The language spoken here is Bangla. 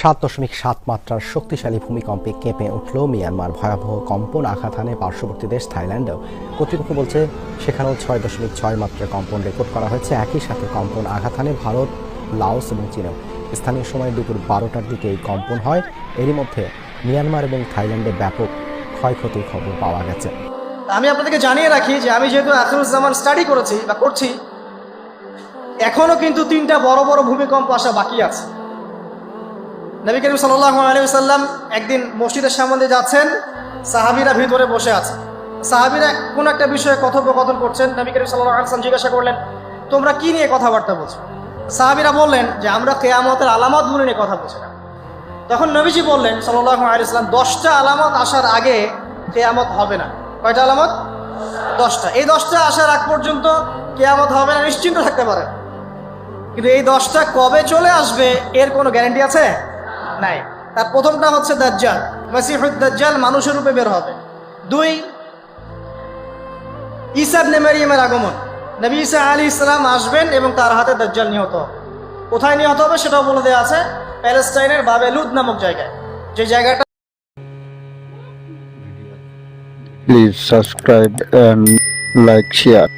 সাত দশমিক সাত মাত্রার শক্তিশালী ভূমিকম্পে কেঁপে উঠল মিয়ানমার ভয়াবহ কম্পন আঘাত হানে পার্শ্ববর্তী দেশ থাইল্যান্ডেও। কর্তৃপক্ষ বলছে, সেখানেও ছয় দশমিক ছয় মাত্রার কম্পন রেকর্ড করা হয়েছে। একই সাথে কম্পন আঘাত হানে ভারত, লাওস এবং চীনেও। স্থানীয় সময় দুপুর বারোটার দিকে এই কম্পন হয়। এরই মধ্যে মিয়ানমার এবং থাইল্যান্ডে ব্যাপক ক্ষয়ক্ষতির খবর পাওয়া গেছে। আমি আপনাদেরকে জানিয়ে রাখি যে আমি যেহেতু আখরুজ্জামান স্টাডি করেছি বা করছি এখনও কিন্তু তিনটা বড় বড় ভূমিকম্প আসা বাকি আছে। নবী করিম সাল্লাহ আলী সাল্লাম একদিন মসজিদের সামনে যাচ্ছেন, সাহাবিরা ভিতরে বসে আছে। সাহাবিরা কোন একটা বিষয়ে কথোপকথন করছেন, নবী করিম সাল্লাহ আলসালাম জিজ্ঞাসা করলেন, তোমরা কি নিয়ে কথাবার্তা বলছো? সাহাবিরা বললেন, যে আমরা কেয়ামতের আলামত আলামতগুলো নিয়ে কথা বলছিলাম তখন নবীজি বললেন সাল্লাহ আলিয়াল্লাম দশটা আলামত আসার আগে কেয়ামত হবে না। কয়টা আলামত? দশটা। এই দশটা আসার আগ পর্যন্ত কেয়ামত হবে না, নিশ্চিন্ত থাকতে পারে কিন্তু এই দশটা কবে চলে আসবে, এর কোনো গ্যারেন্টি আছে? নাই। তার প্রথমটা হচ্ছে দাজ্জাল। মাসিহুদ দাজ্জাল মানুষের রূপে বের হবে। দুই ইসাব নেমারিয়ামের আগমন। নবী ইসা আলী ইসলাম আসবেন এবং তার হাতে দাজ্জাল নিহত হবে। কোথায় নিহত হবে সেটাও বলে দেওয়া আছে প্যালেস্টাইনের বাবেলুদ নামক জায়গায়। যে জায়গাটা Please subscribe and like, share.